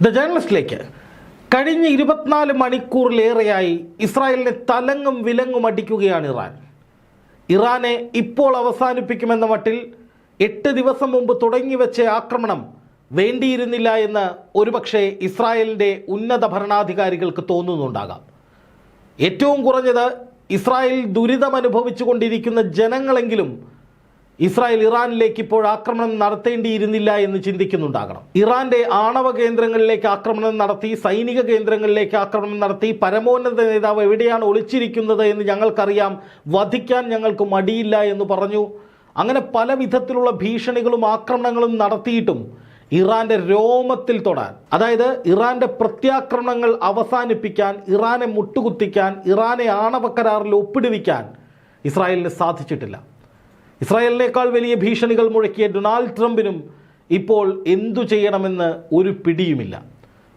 The ജേർണലിസ്റ്റിലേക്ക് കഴിഞ്ഞ ഇരുപത്തിനാല് മണിക്കൂറിലേറെയായി ഇസ്രായേലിനെ തലങ്ങും വിലങ്ങും അടിക്കുകയാണ് ഇറാൻ. ഇറാനെ ഇപ്പോൾ അവസാനിപ്പിക്കുമെന്ന മട്ടിൽ എട്ട് ദിവസം മുമ്പ് തുടങ്ങിവെച്ച ആക്രമണം വേണ്ടിയിരുന്നില്ല എന്ന് ഒരുപക്ഷെ ഇസ്രായേലിന്റെ ഉന്നത ഭരണാധികാരികൾക്ക് തോന്നുന്നുണ്ടാകാം. ഏറ്റവും കുറഞ്ഞത് ഇസ്രായേൽ ദുരിതം അനുഭവിച്ചുകൊണ്ടിരിക്കുന്ന ജനങ്ങളെങ്കിലും ഇസ്രായേൽ ഇറാനിലേക്ക് ഇപ്പോൾ ആക്രമണം നടത്തേണ്ടിയിരുന്നില്ല എന്ന് ചിന്തിക്കുന്നുണ്ടാകണം. ഇറാന്റെ ആണവ കേന്ദ്രങ്ങളിലേക്ക് ആക്രമണം നടത്തി സൈനിക കേന്ദ്രങ്ങളിലേക്ക് ആക്രമണം നടത്തി പരമോന്നത നേതാവ് എവിടെയാണ് ഒളിച്ചിരിക്കുന്നത് എന്ന് ഞങ്ങൾക്കറിയാം. വധിക്കാൻ ഞങ്ങൾക്ക് മടിയില്ല എന്ന് പറഞ്ഞു. അങ്ങനെ പല വിധത്തിലുള്ള ഭീഷണികളും ആക്രമണങ്ങളും നടത്തിയിട്ടും ഇറാന്റെ രോമത്തിൽ തൊടാൻ അതായത് ഇറാന്റെ പ്രത്യാക്രമണങ്ങൾ അവസാനിപ്പിക്കാൻ ഇറാനെ മുട്ടുകുത്തിക്കാൻ ഇറാനെ ആണവ കരാറിൽ ഒപ്പിടുവിക്കാൻ ഇസ്രായേലിന് സാധിച്ചിട്ടില്ല. ഇസ്രായേലിനേക്കാൾ വലിയ ഭീഷണികൾ മുഴക്കിയ ഡൊണാൾഡ് ട്രംപിനും ഇപ്പോൾ എന്തു ചെയ്യണമെന്ന് ഒരു പിടിയുമില്ല.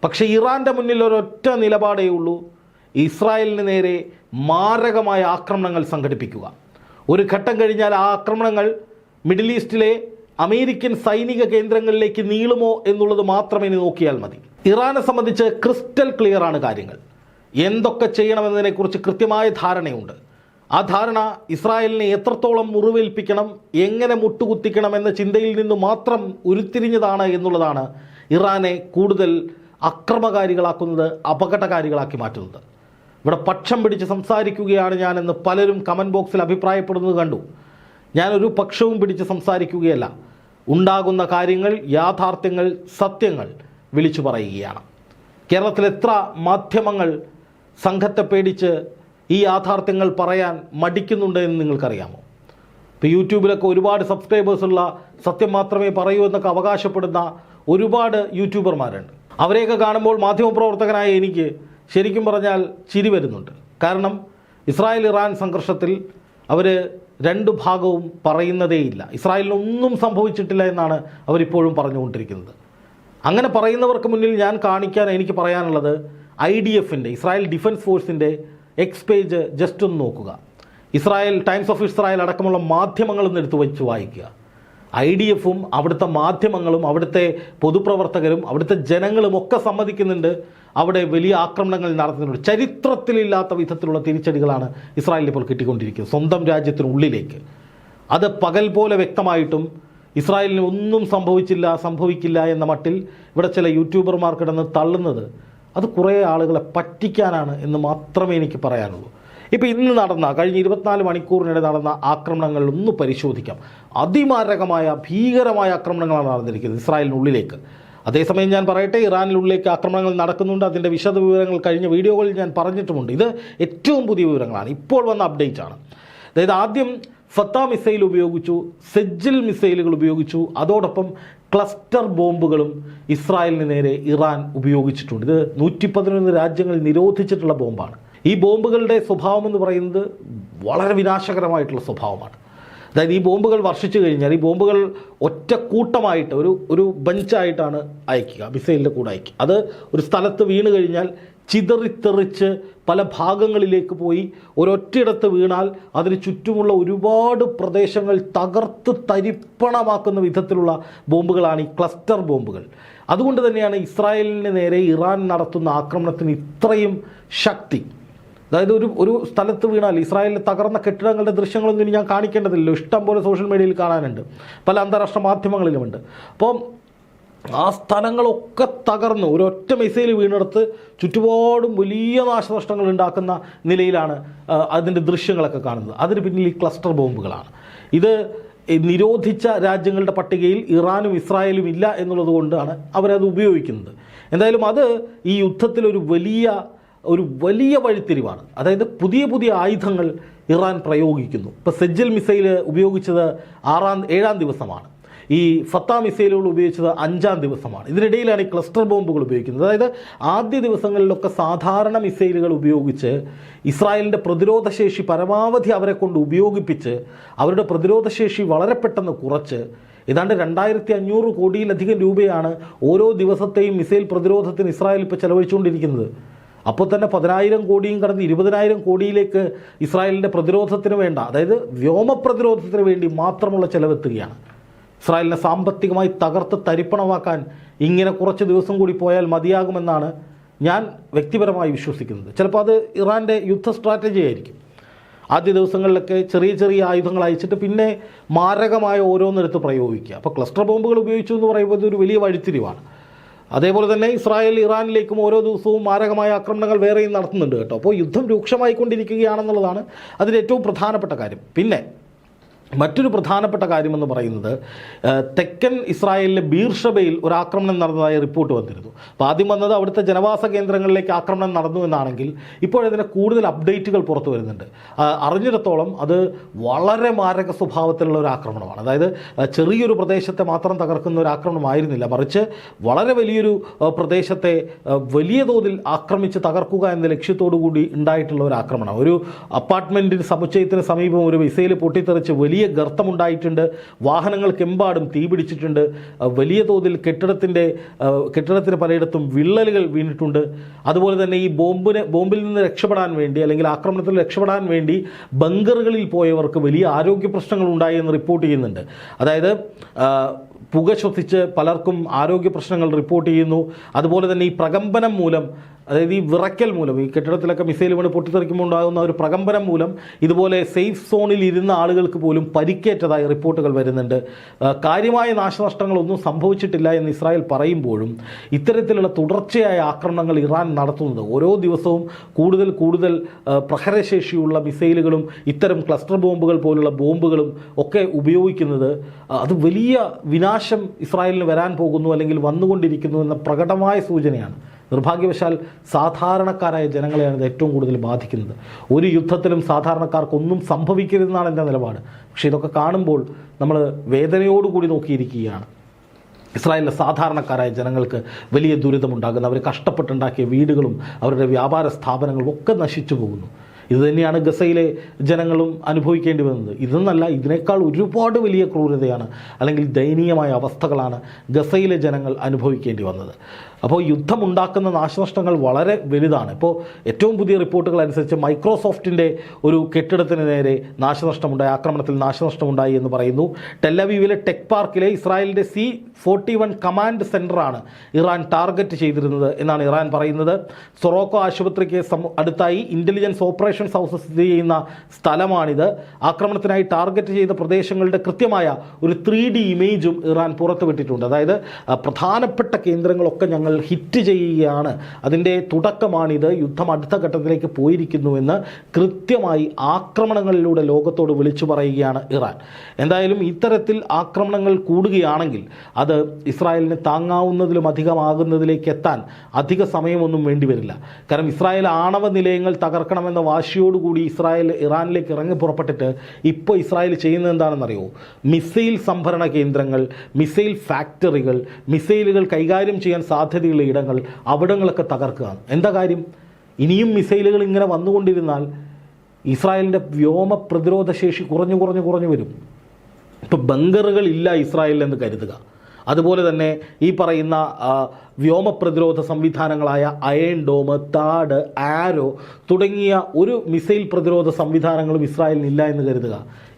പക്ഷേ ഇറാന്റെ മുന്നിൽ ഒരൊറ്റ നിലപാടേ ഉള്ളൂ. ഇസ്രായേലിന് നേരെ മാരകമായ ആക്രമണങ്ങൾ സംഘടിപ്പിക്കുക. ഒരു ഘട്ടം കഴിഞ്ഞാൽ ആ ആക്രമണങ്ങൾ മിഡിൽ ഈസ്റ്റിലെ അമേരിക്കൻ സൈനിക കേന്ദ്രങ്ങളിലേക്ക് നീളുമോ എന്നുള്ളത് മാത്രമേ നോക്കിയാൽ മതി. ഇറാനെ സംബന്ധിച്ച് ക്രിസ്റ്റൽ ക്ലിയറാണ് കാര്യങ്ങൾ. എന്തൊക്കെ ചെയ്യണമെന്നതിനെക്കുറിച്ച് കൃത്യമായ ധാരണയുണ്ട്. ആ ധാരണ ഇസ്രായേലിനെ എത്രത്തോളം മുറിവേൽപ്പിക്കണം എങ്ങനെ മുട്ടുകുത്തിക്കണം എന്ന ചിന്തയിൽ നിന്ന് മാത്രം ഉരുത്തിരിഞ്ഞതാണ് എന്നുള്ളതാണ് ഇറാനെ കൂടുതൽ അക്രമകാരികളാക്കുന്നത് അപകടകാരികളാക്കി മാറ്റുന്നത്. ഇവിടെ പക്ഷം പിടിച്ച് സംസാരിക്കുകയാണ് ഞാനെന്ന് പലരും കമന്റ് ബോക്സിൽ അഭിപ്രായപ്പെടുന്നത് കണ്ടു. ഞാനൊരു പക്ഷവും പിടിച്ച് സംസാരിക്കുകയല്ല. ഉണ്ടാകുന്ന കാര്യങ്ങൾ യാഥാർത്ഥ്യങ്ങൾ സത്യങ്ങൾ വിളിച്ചു പറയുകയാണ്. കേരളത്തിൽ എത്ര മാധ്യമങ്ങൾ സംഘത്തെ പേടിച്ച് ഈ യാഥാർത്ഥ്യങ്ങൾ പറയാൻ മടിക്കുന്നുണ്ട് എന്ന് നിങ്ങൾക്കറിയാമോ? ഇപ്പോൾ യൂട്യൂബിലൊക്കെ ഒരുപാട് സബ്സ്ക്രൈബേഴ്സ് ഉള്ള സത്യം മാത്രമേ പറയൂ എന്നൊക്കെ അവകാശപ്പെടുന്ന ഒരുപാട് യൂട്യൂബർമാരുണ്ട്. അവരെയൊക്കെ കാണുമ്പോൾ മാധ്യമപ്രവർത്തകനായ എനിക്ക് ശരിക്കും പറഞ്ഞാൽ ചിരി വരുന്നുണ്ട്. കാരണം ഇസ്രായേൽ ഇറാൻ സംഘർഷത്തിൽ അവർ രണ്ട് ഭാഗവും പറയുന്നതേയില്ല. ഇസ്രായേലിനൊന്നും സംഭവിച്ചിട്ടില്ല എന്നാണ് അവരിപ്പോഴും പറഞ്ഞുകൊണ്ടിരിക്കുന്നത്. അങ്ങനെ പറയുന്നവർക്ക് മുന്നിൽ ഞാൻ കാണിക്കാൻ എനിക്ക് പറയാനുള്ളത് ഐ ഡി എഫിന്റെ ഇസ്രായേൽ ഡിഫൻസ് ഫോഴ്സിന്റെ എക്സ് പേജ് ജസ്റ്റ് ഒന്ന് നോക്കുക. ഇസ്രായേൽ ടൈംസ് ഓഫ് ഇസ്രായേൽ അടക്കമുള്ള മാധ്യമങ്ങളൊന്ന് എടുത്തു വെച്ച് വായിക്കുക. ഐ ഡി എഫും അവിടുത്തെ മാധ്യമങ്ങളും അവിടുത്തെ പൊതുപ്രവർത്തകരും അവിടുത്തെ ജനങ്ങളും ഒക്കെ സമ്മതിക്കുന്നുണ്ട്. അവിടെ വലിയ ആക്രമണങ്ങൾ നടത്തുന്നുണ്ട്. ചരിത്രത്തിലില്ലാത്ത വിധത്തിലുള്ള തിരിച്ചടികളാണ് ഇസ്രായേലിൽ ഇപ്പോൾ കിട്ടിക്കൊണ്ടിരിക്കുന്നത്. സ്വന്തം രാജ്യത്തിനുള്ളിലേക്ക്. അത് പകൽ പോലെ വ്യക്തമായിട്ടും ഇസ്രായേലിന് ഒന്നും സംഭവിച്ചില്ല സംഭവിക്കില്ല എന്ന മട്ടിൽ ഇവിടെ ചില യൂട്യൂബർമാർ കിടന്ന് തള്ളുന്നത് അത് കുറേ ആളുകളെ പറ്റിക്കാനാണ് എന്ന് മാത്രമേ എനിക്ക് പറയാനുള്ളൂ. ഇപ്പോൾ ഇന്ന് നടന്ന കഴിഞ്ഞ ഇരുപത്തിനാല് മണിക്കൂറിനിടെ നടന്ന ആക്രമണങ്ങൾ ഒന്ന് പരിശോധിക്കാം. അതിമാരകമായ ഭീകരമായ ആക്രമണങ്ങളാണ് നടന്നിരിക്കുന്നത് ഇസ്രായേലിനുള്ളിലേക്ക്. അതേസമയം ഞാൻ പറയട്ടെ ഇറാനിലുള്ളിലേക്ക് ആക്രമണങ്ങൾ നടക്കുന്നുണ്ട്. അതിന്റെ വിശദ വിവരങ്ങൾ കഴിഞ്ഞ വീഡിയോകളിൽ ഞാൻ പറഞ്ഞിട്ടുമുണ്ട്. ഇത് ഏറ്റവും പുതിയ വിവരങ്ങളാണ്. ഇപ്പോൾ വന്ന അപ്ഡേറ്റ് ആണ്. അതായത് ആദ്യം ഫത്ത മിസൈൽ ഉപയോഗിച്ചു സെജ്ജിൽ മിസൈലുകൾ ഉപയോഗിച്ചു. അതോടൊപ്പം ക്ലസ്റ്റർ ബോംബുകളും ഇസ്രായേലിന് നേരെ ഇറാൻ ഉപയോഗിച്ചിട്ടുണ്ട്. ഇത് നൂറ്റി പതിനൊന്ന് രാജ്യങ്ങൾ നിരോധിച്ചിട്ടുള്ള ബോംബാണ്. ഈ ബോംബുകളുടെ സ്വഭാവം എന്ന് പറയുന്നത് വളരെ വിനാശകരമായിട്ടുള്ള സ്വഭാവമാണ്. അതായത് ഈ ബോംബുകൾ വർഷിച്ചു കഴിഞ്ഞാൽ ഈ ബോംബുകൾ ഒറ്റ കൂട്ടമായിട്ട് ഒരു ഒരു ബഞ്ചായിട്ടാണ് അയക്കുക മിസൈലിന്റെ കൂടെ അയക്കുക. അത് ഒരു സ്ഥലത്ത് വീണ് കഴിഞ്ഞാൽ ചിതറിത്തെറിച്ച് പല ഭാഗങ്ങളിലേക്ക് പോയി ഒരൊറ്റയിടത്ത് വീണാൽ അതിന് ചുറ്റുമുള്ള ഒരുപാട് പ്രദേശങ്ങൾ തകർത്ത് തരിപ്പണമാക്കുന്ന വിധത്തിലുള്ള ബോംബുകളാണ് ഈ ക്ലസ്റ്റർ ബോംബുകൾ. അതുകൊണ്ട് തന്നെയാണ് ഇസ്രായേലിന് നേരെ ഇറാൻ നടത്തുന്ന ആക്രമണത്തിന് ഇത്രയും ശക്തി. അതായത് ഒരു ഒരു സ്ഥലത്ത് വീണാൽ ഇസ്രായേലിൽ തകർന്ന കെട്ടിടങ്ങളുടെ ദൃശ്യങ്ങളൊന്നും ഇനി ഞാൻ കാണിക്കേണ്ടതില്ലല്ലോ. ഇഷ്ടം പോലെ സോഷ്യൽ മീഡിയയിൽ കാണാനുണ്ട്. പല അന്താരാഷ്ട്ര മാധ്യമങ്ങളിലുമുണ്ട്. അപ്പം ആ സ്ഥലങ്ങളൊക്കെ തകർന്ന് ഒരൊറ്റ മിസൈൽ വീണെടുത്ത് ചുറ്റുപാടും വലിയ നാശനഷ്ടങ്ങൾ ഉണ്ടാക്കുന്ന നിലയിലാണ് അതിന്റെ ദൃശ്യങ്ങളൊക്കെ കാണുന്നത്. അതിന് പിന്നിൽ ഈ ക്ലസ്റ്റർ ബോംബുകളാണ്. ഇത് നിരോധിച്ച രാജ്യങ്ങളുടെ പട്ടികയിൽ ഇറാനും ഇസ്രായേലും ഇല്ല എന്നുള്ളത് കൊണ്ടാണ് അവരത് ഉപയോഗിക്കുന്നത്. എന്തായാലും അത് ഈ യുദ്ധത്തിലൊരു വലിയ ഒരു വലിയ വഴിത്തിരിവാണ്. അതായത് പുതിയ പുതിയ ആയുധങ്ങൾ ഇറാൻ പ്രയോഗിക്കുന്നു. ഇപ്പോൾ സെജ്ജൽ മിസൈൽ ഉപയോഗിച്ചത് ആറാം ഏഴാം ദിവസമാണ്. ഈ ഫത്താ മിസൈലുകൾ ഉപയോഗിച്ചത് അഞ്ചാം ദിവസമാണ്. ഇതിനിടയിലാണ് ഈ ക്ലസ്റ്റർ ബോംബുകൾ ഉപയോഗിക്കുന്നത്. അതായത് ആദ്യ ദിവസങ്ങളിലൊക്കെ സാധാരണ മിസൈലുകൾ ഉപയോഗിച്ച് ഇസ്രായേലിന്റെ പ്രതിരോധശേഷി പരമാവധി അവരെ കൊണ്ട് ഉപയോഗിപ്പിച്ച് അവരുടെ പ്രതിരോധശേഷി വളരെ പെട്ടെന്ന് കുറച്ച് ഏതാണ്ട് രണ്ടായിരത്തി അഞ്ഞൂറ് കോടിയിലധികം രൂപയാണ് ഓരോ ദിവസത്തെയും മിസൈൽ പ്രതിരോധത്തിന് ഇസ്രായേൽ ഇപ്പോൾ ചെലവഴിച്ചുകൊണ്ടിരിക്കുന്നത്. അപ്പോൾ തന്നെ പതിനായിരം കോടിയും കടന്ന് ഇരുപതിനായിരം കോടിയിലേക്ക് ഇസ്രായേലിന്റെ പ്രതിരോധത്തിന് വേണ്ട അതായത് വ്യോമ പ്രതിരോധത്തിന് വേണ്ടി മാത്രമുള്ള ചെലവെത്തുകയാണ്. ഇസ്രായേലിനെ സാമ്പത്തികമായി തകർത്ത് തരിപ്പണമാക്കാൻ ഇങ്ങനെ കുറച്ച് ദിവസം കൂടി പോയാൽ മതിയാകുമെന്നാണ് ഞാൻ വ്യക്തിപരമായി വിശ്വസിക്കുന്നത്. ചിലപ്പോൾ അത് ഇറാന്റെ യുദ്ധ സ്ട്രാറ്റജി ആയിരിക്കും. ആദ്യ ദിവസങ്ങളിലൊക്കെ ചെറിയ ചെറിയ ആയുധങ്ങൾ അയച്ചിട്ട് പിന്നെ മാരകമായ ഓരോന്നെടുത്ത് പ്രയോഗിക്കുക. അപ്പോൾ ക്ലസ്റ്റർ ബോംബുകൾ ഉപയോഗിച്ചു എന്ന് പറയുമ്പോൾ ഒരു വലിയ വഴിത്തിരിവാണ്. അതേപോലെ തന്നെ ഇസ്രായേൽ ഇറാനിലേക്കും ഓരോ ദിവസവും മാരകമായ ആക്രമണങ്ങൾ വേറെയും നടത്തുന്നുണ്ട് കേട്ടോ. അപ്പോൾ യുദ്ധം രൂക്ഷമായിക്കൊണ്ടിരിക്കുകയാണെന്നുള്ളതാണ് അതിന്റെ ഏറ്റവും പ്രധാനപ്പെട്ട കാര്യം. പിന്നെ മറ്റൊരു പ്രധാനപ്പെട്ട കാര്യമെന്ന് പറയുന്നത് തെക്കൻ ഇസ്രായേലിലെ ബീർഷബയിൽ ഒരു ആക്രമണം നടന്നതായി റിപ്പോർട്ട് വന്നിരുന്നു. അപ്പോൾ ആദ്യം വന്നത് അവിടുത്തെ ജനവാസ കേന്ദ്രങ്ങളിലേക്ക് ആക്രമണം നടന്നു എന്നാണെങ്കിൽ ഇപ്പോഴതിന് കൂടുതൽ അപ്ഡേറ്റുകൾ പുറത്തു വരുന്നുണ്ട്. അറിഞ്ഞിടത്തോളം അത് വളരെ മാരക സ്വഭാവത്തിലുള്ള ഒരു ആക്രമണമാണ്. അതായത് ചെറിയൊരു പ്രദേശത്തെ മാത്രം തകർക്കുന്ന ഒരു ആക്രമണമായിരുന്നില്ല. മറിച്ച് വളരെ വലിയൊരു പ്രദേശത്തെ വലിയ തോതിൽ ആക്രമിച്ച് തകർക്കുക എന്ന ലക്ഷ്യത്തോടു കൂടി ഉണ്ടായിട്ടുള്ള ഒരു ആക്രമണം. ഒരു അപ്പാർട്ട്മെന്റിന് സമുച്ചയത്തിന് സമീപം ഒരു മിസൈൽ പൊട്ടിത്തെറിച്ച് വലിയ ഗർത്തമുണ്ടായിട്ടുണ്ട്. വാഹനങ്ങൾക്കെമ്പാടും തീ പിടിച്ചിട്ടുണ്ട്. വലിയ തോതിൽ കെട്ടിടത്തിന്റെ കെട്ടിടത്തിന് പലയിടത്തും വിള്ളലുകൾ വീണിട്ടുണ്ട്. അതുപോലെ തന്നെ ഈ ബോംബിന് ബോംബിൽ നിന്ന് രക്ഷപ്പെടാൻ വേണ്ടി അല്ലെങ്കിൽ ആക്രമണത്തിൽ രക്ഷപ്പെടാൻ വേണ്ടി ബങ്കറുകളിൽ പോയവർക്ക് വലിയ ആരോഗ്യ പ്രശ്നങ്ങൾ ഉണ്ടായി എന്ന് റിപ്പോർട്ട് ചെയ്യുന്നുണ്ട്. അതായത് പുക ശ്വസിച്ച് പലർക്കും ആരോഗ്യ പ്രശ്നങ്ങൾ റിപ്പോർട്ട് ചെയ്യുന്നു. അതുപോലെ തന്നെ ഈ പ്രകമ്പനം മൂലം അതായത് ഈ വിറയ്ക്കൽ മൂലം ഈ കെട്ടിടത്തിലൊക്കെ മിസൈൽ വീണ് പൊട്ടിത്തെറിക്കുമ്പോൾ ഉണ്ടാകുന്ന ഒരു പ്രകമ്പനം മൂലം ഇതുപോലെ സേഫ് സോണിൽ ഇരുന്ന ആളുകൾക്ക് പോലും പരിക്കേറ്റതായി റിപ്പോർട്ടുകൾ വരുന്നുണ്ട്. കാര്യമായ നാശനഷ്ടങ്ങളൊന്നും സംഭവിച്ചിട്ടില്ല എന്ന് ഇസ്രായേൽ പറയുമ്പോഴും ഇത്തരത്തിലുള്ള തുടർച്ചയായ ആക്രമണങ്ങൾ ഇറാൻ നടത്തുന്നത് ഓരോ ദിവസവും കൂടുതൽ കൂടുതൽ പ്രഹരശേഷിയുള്ള മിസൈലുകളും ഇത്തരം ക്ലസ്റ്റർ ബോംബുകൾ പോലുള്ള ബോംബുകളും ഒക്കെ ഉപയോഗിക്കുന്നത് അത് വലിയ വിനാശം ഇസ്രായേലിന് വരാൻ പോകുന്നു അല്ലെങ്കിൽ വന്നുകൊണ്ടിരിക്കുന്നു എന്ന പ്രകടമായ സൂചനയാണ്. നിർഭാഗ്യവശാൽ സാധാരണക്കാരായ ജനങ്ങളെയാണ് ഇത് ഏറ്റവും കൂടുതൽ ബാധിക്കുന്നത്. ഒരു യുദ്ധത്തിലും സാധാരണക്കാർക്കൊന്നും സംഭവിക്കരുതെന്നാണ് എന്റെ നിലപാട്. പക്ഷേ ഇതൊക്കെ കാണുമ്പോൾ നമ്മൾ വേദനയോടുകൂടി നോക്കിയിരിക്കുകയാണ്. ഇസ്രായേലിലെ സാധാരണക്കാരായ ജനങ്ങൾക്ക് വലിയ ദുരിതമുണ്ടാകുന്നു. അവർ കഷ്ടപ്പെട്ടുണ്ടാക്കിയ വീടുകളും അവരുടെ വ്യാപാര സ്ഥാപനങ്ങളും ഒക്കെ നശിച്ചു പോകുന്നു. ഇതുതന്നെയാണ് ഗസയിലെ ജനങ്ങളും അനുഭവിക്കേണ്ടി വന്നത് ഇതെന്നല്ല ഇതിനേക്കാൾ ഒരുപാട് വലിയ ക്രൂരതയാണ് അല്ലെങ്കിൽ ദയനീയമായ അവസ്ഥകളാണ് ഗസയിലെ ജനങ്ങൾ അനുഭവിക്കേണ്ടി വന്നത്. അപ്പോൾ യുദ്ധമുണ്ടാക്കുന്ന നാശനഷ്ടങ്ങൾ വളരെ വലുതാണ്. ഇപ്പോൾ ഏറ്റവും പുതിയ റിപ്പോർട്ടുകൾ അനുസരിച്ച് മൈക്രോസോഫ്റ്റിന്റെ ഒരു കെട്ടിടത്തിന് നേരെ നാശനഷ്ടമുണ്ടായി ആക്രമണത്തിൽ നാശനഷ്ടമുണ്ടായി എന്ന് പറയുന്നു. ടെല്ലവീവിലെ ടെക് പാർക്കിലെ ഇസ്രായേലിന്റെ സി ഫോർട്ടി വൺ കമാൻഡ് സെന്ററാണ് ഇറാൻ ടാർഗറ്റ് ചെയ്തിരുന്നത് എന്നാണ് ഇറാൻ പറയുന്നത്. സൊറോക്കോ ആശുപത്രിക്ക് അടുത്തായി ഇന്റലിജൻസ് ഓപ്പറേഷൻസ് ഹൗസ് സ്ഥിതി ചെയ്യുന്ന സ്ഥലമാണിത്. ആക്രമണത്തിനായി ടാർഗറ്റ് ചെയ്ത പ്രദേശങ്ങളുടെ കൃത്യമായ ഒരു ത്രീ ഇമേജും ഇറാൻ പുറത്തുവിട്ടിട്ടുണ്ട്. അതായത് പ്രധാനപ്പെട്ട കേന്ദ്രങ്ങളൊക്കെ ഞങ്ങൾ ഹിറ്റ് ചെയ്യുകയാണ്. അതിന്റെ തുടക്കമാണിത്. യുദ്ധം അടുത്ത ഘട്ടത്തിലേക്ക് പോയിരിക്കുന്നുവെന്ന് കൃത്യമായി ആക്രമണങ്ങളിലൂടെ ലോകത്തോട് വിളിച്ചു പറയുകയാണ് ഇറാൻ. എന്തായാലും ഇത്തരത്തിൽ ആക്രമണങ്ങൾ കൂടുകയാണെങ്കിൽ അത് ഇസ്രായേലിന് താങ്ങാവുന്നതിലും അധികമാകുന്നതിലേക്ക് എത്താൻ അധിക സമയമൊന്നും വേണ്ടിവരില്ല കാരണം ഇസ്രായേൽ ആണവ നിലയങ്ങൾ തകർക്കണമെന്ന വാശിയോടുകൂടി ഇസ്രായേൽ ഇറാനിലേക്ക് ഇറങ്ങി പുറപ്പെട്ടിട്ട് ഇപ്പോൾ ഇസ്രായേൽ ചെയ്യുന്നത് എന്താണെന്നറിയോ? മിസൈൽ സംഭരണ കേന്ദ്രങ്ങൾ മിസൈൽ ഫാക്ടറികൾ മിസൈലുകൾ കൈകാര്യം ചെയ്യാൻ സാധ്യതയുള്ള ഇടങ്ങൾ അവിടങ്ങളൊക്കെ തകർക്കുകയാണ് എന്താ കാര്യം? ഇനിയും മിസൈലുകൾ ഇങ്ങനെ വന്നുകൊണ്ടിരുന്നാൽ ഇസ്രായേലിന്റെ വ്യോമ പ്രതിരോധ ശേഷി കുറഞ്ഞു കുറഞ്ഞു കുറഞ്ഞു വരും. ഇപ്പോൾ ഇസ്രായേലിൽ എന്ന് കരുതുക. അതുപോലെ തന്നെ ഈ പറയുന്ന വ്യോമ പ്രതിരോധ സംവിധാനങ്ങളായ അയൺ ഡോം താഡ് ആരോ തുടങ്ങിയ ഒരു മിസൈൽ പ്രതിരോധ സംവിധാനങ്ങളും ഇസ്രായേലിനില്ല എന്ന് കരുതുക.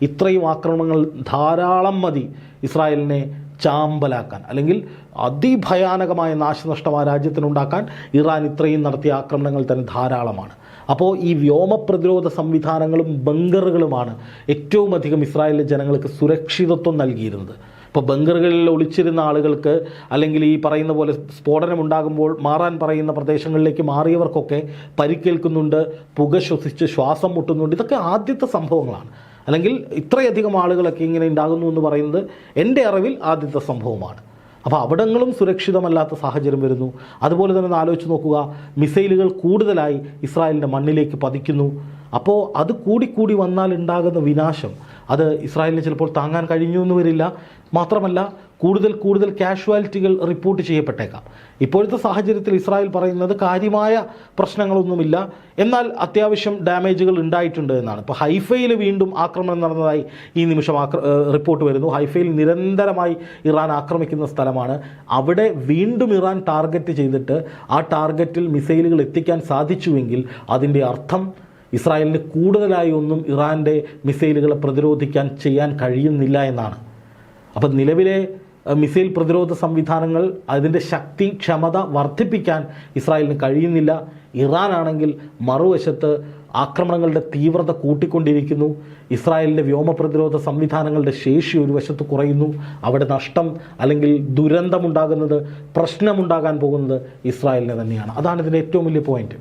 ഇത്രയും ആക്രമണങ്ങൾ ധാരാളം മതി ഇസ്രായേലിനെ ചാമ്പലാക്കാൻ അല്ലെങ്കിൽ അതിഭയാനകമായ നാശനഷ്ടം ആ രാജ്യത്തിനുണ്ടാക്കാൻ ഇറാൻ ഇത്രയും നടത്തിയ ആക്രമണങ്ങൾ തന്നെ ധാരാളമാണ്. അപ്പോൾ ഈ വ്യോമ പ്രതിരോധ സംവിധാനങ്ങളും ബങ്കറുകളുമാണ് ഏറ്റവും അധികം ഇസ്രായേലിലെ ജനങ്ങൾക്ക് സുരക്ഷിതത്വം നൽകിയിരുന്നത്. ഇപ്പോൾ ബങ്കറുകളിൽ ഒളിച്ചിരുന്ന ആളുകൾക്ക് അല്ലെങ്കിൽ ഈ പറയുന്ന പോലെ സ്ഫോടനം ഉണ്ടാകുമ്പോൾ മാറാൻ പറയുന്ന പ്രദേശങ്ങളിലേക്ക് മാറിയവർക്കൊക്കെ പരിക്കേൽക്കുന്നുണ്ട് പുക ശ്വസിച്ച് ശ്വാസം മുട്ടുന്നുണ്ട് ഇതൊക്കെ ആദ്യത്തെ സംഭവങ്ങളാണ്. അല്ലെങ്കിൽ ഇത്രയധികം ആളുകളൊക്കെ ഇങ്ങനെ ഉണ്ടാകുന്നു എന്ന് പറയുന്നത് എന്റെ അറിവിൽ ആദ്യത്തെ സംഭവമാണ്. അപ്പോൾ അവിടങ്ങളും സുരക്ഷിതമല്ലാത്ത സാഹചര്യം വരുന്നു. അതുപോലെ തന്നെ ഒന്ന് ആലോചിച്ച് നോക്കുക. മിസൈലുകൾ കൂടുതലായി ഇസ്രായേലിന്റെ മണ്ണിലേക്ക് പതിക്കുന്നു. അപ്പോൾ അത് കൂടിക്കൂടി വന്നാൽ ഉണ്ടാകുന്ന വിനാശം അത് ഇസ്രായേലിന് ചിലപ്പോൾ താങ്ങാൻ കഴിഞ്ഞു എന്ന് വരില്ല. മാത്രമല്ല കൂടുതൽ കൂടുതൽ കാഷ്വാലിറ്റികൾ റിപ്പോർട്ട് ചെയ്യപ്പെട്ടേക്കാം. ഇപ്പോഴത്തെ സാഹചര്യത്തിൽ ഇസ്രായേൽ പറയുന്നത് കാര്യമായ പ്രശ്നങ്ങളൊന്നുമില്ല. എന്നാൽ അത്യാവശ്യം ഡാമേജുകൾ ഉണ്ടായിട്ടുണ്ട് എന്നാണ്. ഇപ്പോൾ ഹൈഫയിൽ വീണ്ടും ആക്രമണം നടന്നതായി ഈ നിമിഷം ആക്ര റിപ്പോർട്ട് വരുന്നു. ഹൈഫയിൽ നിരന്തരമായി ഇറാൻ ആക്രമിക്കുന്ന സ്ഥലമാണ്. അവിടെ വീണ്ടും ഇറാൻ ടാർഗറ്റ് ചെയ്തിട്ട് ആ ടാർഗറ്റിൽ മിസൈലുകൾ എത്തിക്കാൻ സാധിച്ചുവെങ്കിൽ അതിന്റെ അർത്ഥം ഇസ്രായേലിന് കൂടുതലായി ഒന്നും ഇറാന്റെ മിസൈലുകളെ പ്രതിരോധിക്കാൻ ചെയ്യാൻ കഴിയുന്നില്ല എന്നാണ്. അപ്പം നിലവിലെ മിസൈൽ പ്രതിരോധ സംവിധാനങ്ങൾ അതിന്റെ ശക്തി ക്ഷമത വർദ്ധിപ്പിക്കാൻ ഇസ്രായേലിന് കഴിയുന്നില്ല. ഇറാൻ ആണെങ്കിൽ മറുവശത്ത് ആക്രമണങ്ങളുടെ തീവ്രത കൂട്ടിക്കൊണ്ടിരിക്കുന്നു. ഇസ്രായേലിന്റെ വ്യോമ പ്രതിരോധ സംവിധാനങ്ങളുടെ ശേഷി ഒരു വശത്ത് കുറയുന്നു. അവിടെ നഷ്ടം അല്ലെങ്കിൽ ദുരന്തമുണ്ടാകുന്നത് പ്രശ്നമുണ്ടാകാൻ പോകുന്നത് ഇസ്രായേലിനെ തന്നെയാണ്. അതാണ് ഇതിന്റെ ഏറ്റവും വലിയ പോയിന്റ്.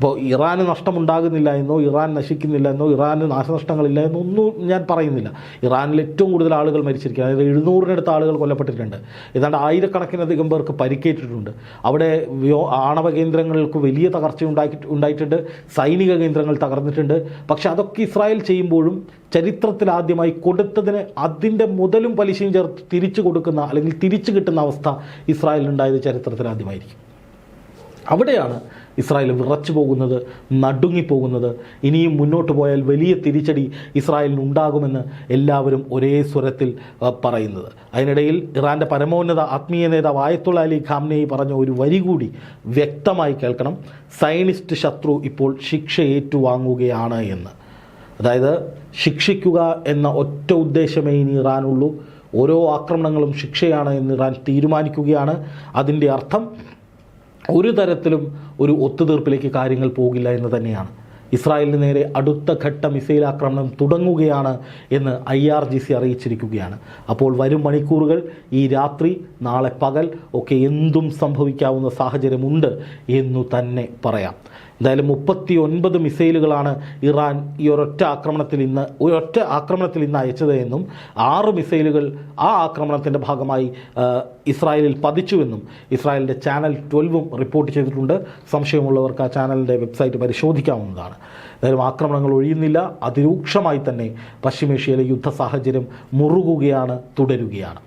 ഇപ്പോൾ ഇറാന് നഷ്ടമുണ്ടാകുന്നില്ല എന്നോ ഇറാൻ നശിക്കുന്നില്ല എന്നോ ഇറാന് നാശനഷ്ടങ്ങളില്ല എന്നോ ഒന്നും ഞാൻ പറയുന്നില്ല. ഇറാനിൽ ഏറ്റവും കൂടുതൽ ആളുകൾ മരിച്ചിരിക്കുക അതായത് എഴുന്നൂറിനടുത്ത് ആളുകൾ കൊല്ലപ്പെട്ടിട്ടുണ്ട്. ഏതാണ്ട് ആയിരക്കണക്കിനധികം പേർക്ക് പരിക്കേറ്റിട്ടുണ്ട്. അവിടെ ആണവ കേന്ദ്രങ്ങൾക്ക് വലിയ തകർച്ച ഉണ്ടാക്കി ഉണ്ടായിട്ടുണ്ട്. സൈനിക കേന്ദ്രങ്ങൾ തകർന്നിട്ടുണ്ട്. പക്ഷേ അതൊക്കെ ഇസ്രായേൽ ചെയ്യുമ്പോഴും ചരിത്രത്തിൽ ആദ്യമായി കൊടുത്തതിന് അതിന്റെ മുതലും പലിശയും ചേർത്ത് തിരിച്ചു കൊടുക്കുന്ന അല്ലെങ്കിൽ തിരിച്ചു കിട്ടുന്ന അവസ്ഥ ഇസ്രായേലിനുണ്ടായത് ചരിത്രത്തിൽ ആദ്യമായിരിക്കും. അവിടെയാണ് ഇസ്രായേൽ വിറച്ചു പോകുന്നത് നടുങ്ങിപ്പോകുന്നത്. ഇനിയും മുന്നോട്ട് പോയാൽ വലിയ തിരിച്ചടി ഇസ്രായേലിന് ഉണ്ടാകുമെന്ന് എല്ലാവരും ഒരേ സ്വരത്തിൽ പറയുന്നത്. അതിനിടയിൽ ഇറാന്റെ പരമോന്നത ആത്മീയ നേതാവ് ആയത്തുള്ള അലി ഖാംനെയി പറഞ്ഞ ഒരു വരി കൂടി വ്യക്തമായി കേൾക്കണം. സയനിസ്റ്റ് ശത്രു ഇപ്പോൾ ശിക്ഷ ഏറ്റുവാങ്ങുകയാണ് എന്ന്. അതായത് ശിക്ഷിക്കുക എന്ന ഒറ്റ ഉദ്ദേശമേ ഇനി ഇറാനുള്ളൂ. ഓരോ ആക്രമണങ്ങളും ശിക്ഷയാണ് എന്ന് ഇറാൻ തീരുമാനിക്കുകയാണ്. അതിന്റെ അർത്ഥം ഒരു തരത്തിലും ഒരു ഒത്തുതീർപ്പിലേക്ക് കാര്യങ്ങൾ പോകില്ല എന്ന് തന്നെയാണ്. ഇസ്രായേലിന് നേരെ അടുത്ത ഘട്ട മിസൈൽ ആക്രമണം തുടങ്ങുകയാണ് എന്ന് ഐ ആർ ജി സി അറിയിച്ചിരിക്കുകയാണ്. അപ്പോൾ വരും മണിക്കൂറുകൾ ഈ രാത്രി നാളെ പകൽ ഒക്കെ എന്തും സംഭവിക്കാവുന്ന സാഹചര്യമുണ്ട് എന്നു തന്നെ പറയാം. എന്തായാലും മുപ്പത്തി ഒൻപത് മിസൈലുകളാണ് ഇറാൻ ഈ ഒരൊറ്റ ആക്രമണത്തിൽ ഇന്ന് ഒരൊറ്റ ആക്രമണത്തിൽ ഇന്ന് അയച്ചത് എന്നും ആറ് മിസൈലുകൾ ആ ആക്രമണത്തിന്റെ ഭാഗമായി ഇസ്രായേലിൽ പതിച്ചുവെന്നും ഇസ്രായേലിന്റെ ചാനൽ ട്വൽവും റിപ്പോർട്ട് ചെയ്തിട്ടുണ്ട്. സംശയമുള്ളവർക്ക് ആ ചാനലിന്റെ വെബ്സൈറ്റ് പരിശോധിക്കാവുന്നതാണ്. എന്തായാലും ആക്രമണങ്ങൾ ഒഴിയുന്നില്ല. അതിരൂക്ഷമായി തന്നെ പശ്ചിമേഷ്യയിലെ യുദ്ധ സാഹചര്യം മുറുകുകയാണ് തുടരുകയാണ്.